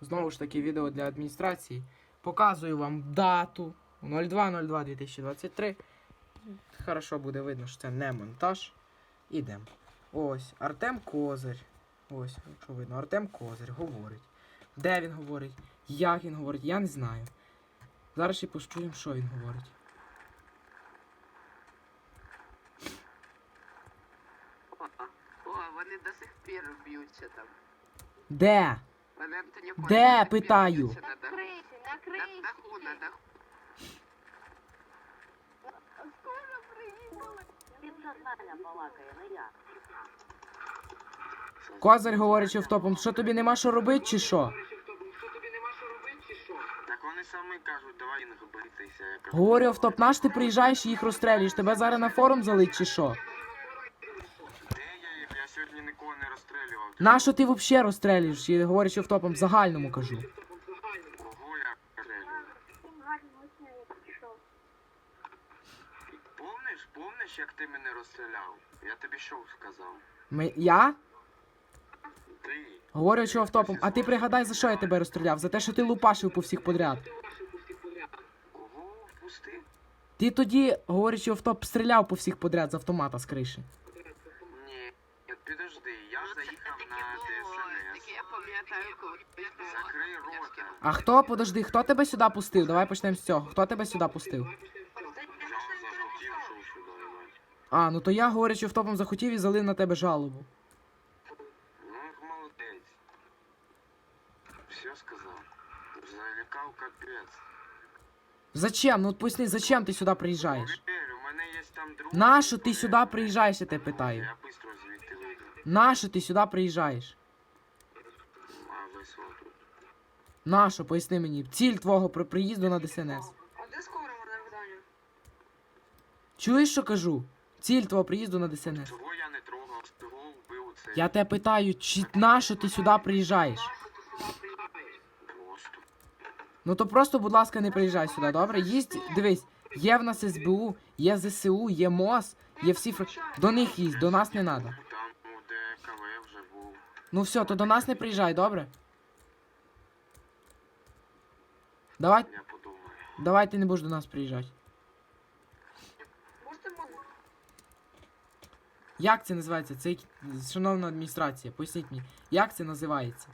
Знову ж таки, відео для адміністрації. Показую вам дату 02.02.2023. Хорошо буде видно, що це не монтаж. Ідемо. Ось, Артем Козир. Ось, якщо видно, Артем Козир говорить. Де він говорить? Як він говорить, я не знаю. Зараз ще почуємо, що він говорить. О, вони до сих пір б'ються там. Де? Де, питаю? На даху. На даху, на даху. Скоро приїхали. Я. Козир говорить автопом, що тобі нема що робити, чи що? Так вони самі кажуть, давай не. Говорю, автоп, наш ти приїжджаєш і їх розстрелюєш, тебе зараз на форум залить, чи що? Я сьогодні нікого не розстрілював. Нащо ти взагалі розстрелюєш? І говориш автопом, в загальному кажу. Кого я розстрілював? Помниш, помниш, як ти мене розстріляв? Я тобі що сказав? Ми... Я? Ти. Говорю, що автопом, а ти пригадай, за що я тебе розстріляв? За те, що ти лупашив по всіх подряд. Кого впустив? Ти тоді, говорячи автоп, стріляв по всіх подряд з автомата з криші. Ні. Ні, Підожди, я Ну, це заїхав таке на було, ДСНС. таке я пам'ятаю, коли було. Закрий рота. А хто, подожди, хто тебе сюди пустив? Давай почнемо з цього. Хто тебе сюди пустив? А, ну то я, говорячи автопом, захотів і залив на тебе жалобу. Ну, молодець. Все сказав. Залякав капець. Зачем? Ну от поясни, зачем ти сюди приїжджаєш? Повір, у мене є там друг. Нащо ти сюди приїжджаєш, я тебе питаю? Я швидко звідти вийду. Нащо ти сюди приїжджаєш? А ви що тут? Нащо, поясни мені, ціль твого при приїзду на ДСНС. А де скоро на видання? Чуєш, що кажу? Ціль твого приїзду на ДСНС. Чого я не трогав, чого вбив це? Я тебе питаю, чи нащо ти сюди приїжджаєш? Просто. Ну то просто, будь ласка, не приїжджай сюди, добре? Їсть, дивись, є в нас СБУ, є ЗСУ, є МОЗ, є всі фр... До них їсть, до нас не треба. Там, ну, де КВ вже був. Ну все, то до нас не приїжджай, добре? Давай, Я подумаю. давай ти не будеш до нас приїжджати. Як це називається? Це шановна адміністрація, поясніть мені, як це називається?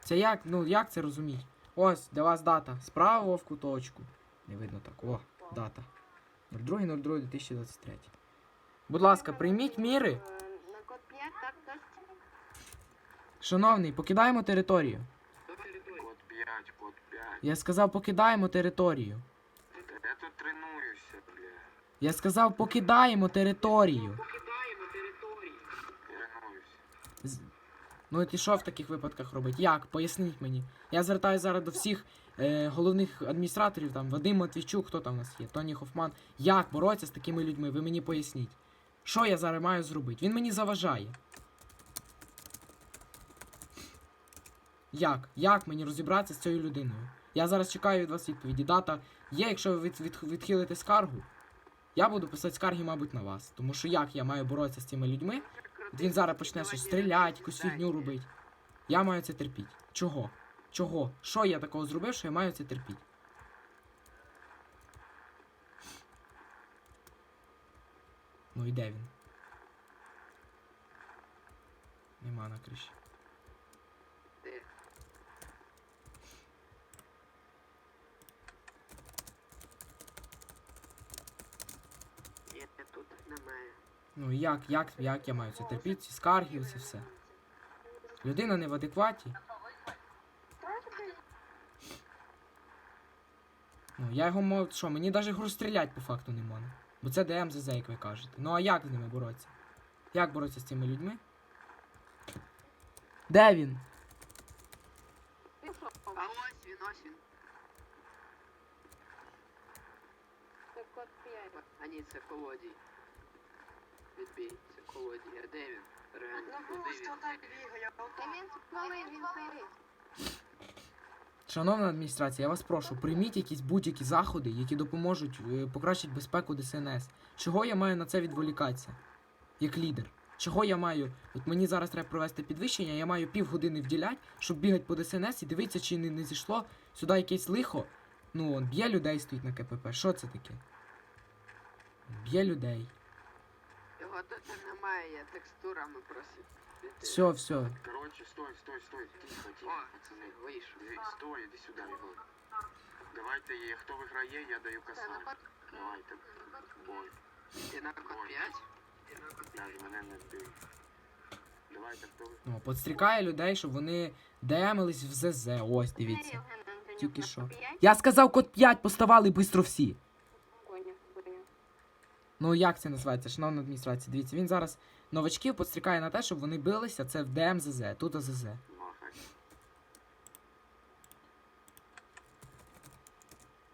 Це як, ну як це розуміть? Ось, для вас дата. Справа в куточку. Не видно так. О, дата. 02.02.2023. Будь ласка, прийміть міри. На код 5, так, так. Шановний, покидаємо територію. Код 5, код 5. Я сказав, покидаємо територію. Я тут тренуюся, бля. Я сказав, покидаємо територію. Тренуюся. З- Ну і що в таких випадках робить? Як? Поясніть мені. Я звертаюся зараз до всіх е, головних адміністраторів, там Вадим Матвійчук, хто там у нас є, Тоні Хофман. Як боротися з такими людьми? Ви мені поясніть. Що я зараз маю зробити? Він мені заважає. Як? Як мені розібратися з цією людиною? Я зараз чекаю від вас відповіді. Дата є, якщо ви від, від, відхилите скаргу, я буду писати скарги, мабуть, на вас. Тому що як я маю боротися з цими людьми? Він зараз почне щось стріляти, якусь фігню робити. Я маю це терпіти. Чого? Чого? Що я такого зробив, що я маю це терпіти? Ну і де він? Нема на криші. Де? Ні, тут немає. Ну як, як, як я маю це терпіти? Ці скарги, це все. Людина не в адекваті. Ну, я його мов, що, мені навіть гру стріляти по факту не можна. Бо це ДМЗЗ, як ви кажете. Ну а як з ними боротися? Як боротися з цими людьми? Де він? А ось він, ось він. Це код 5. А ні, це колодій. Відбій, це колодій. Де він? Реально, Ну, куди він? Він спалив, він спалив. Шановна адміністрація, я вас прошу, прийміть якісь будь-які заходи, які допоможуть е, покращити безпеку ДСНС. Чого я маю на це відволікатися? Як лідер. Чого я маю? От мені зараз треба провести підвищення, я маю півгодини вділяти, щоб бігати по ДСНС і дивитися, чи не, не зійшло сюди якесь лихо. Ну, он б'є людей стоїть на КПП. Що це таке? Б'є людей. Його тут немає, я текстурами просив. Все, все. Коротше, стой, стой, стой. Тихо, О, тихо, пацани. вийшов. Стой, іди сюди, його. Давайте, є- хто виграє, я даю код Давайте. Бой. Ти на код 5? Я мене не бий. Давайте, хто ви- Ну, подстрікає людей, щоб вони демились в ЗЗ. Ось, дивіться. Тільки що. Я сказав код 5, поставали бистро всі. Ну як це називається, шановна адміністрація? Дивіться, він зараз новачків подстрікає на те, щоб вони билися. Це в ДМЗЗ, тут АЗЗ.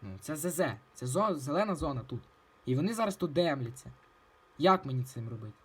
Ну, це ЗЗ. Це зо... зелена зона тут. І вони зараз тут демляться. Як мені цим робити?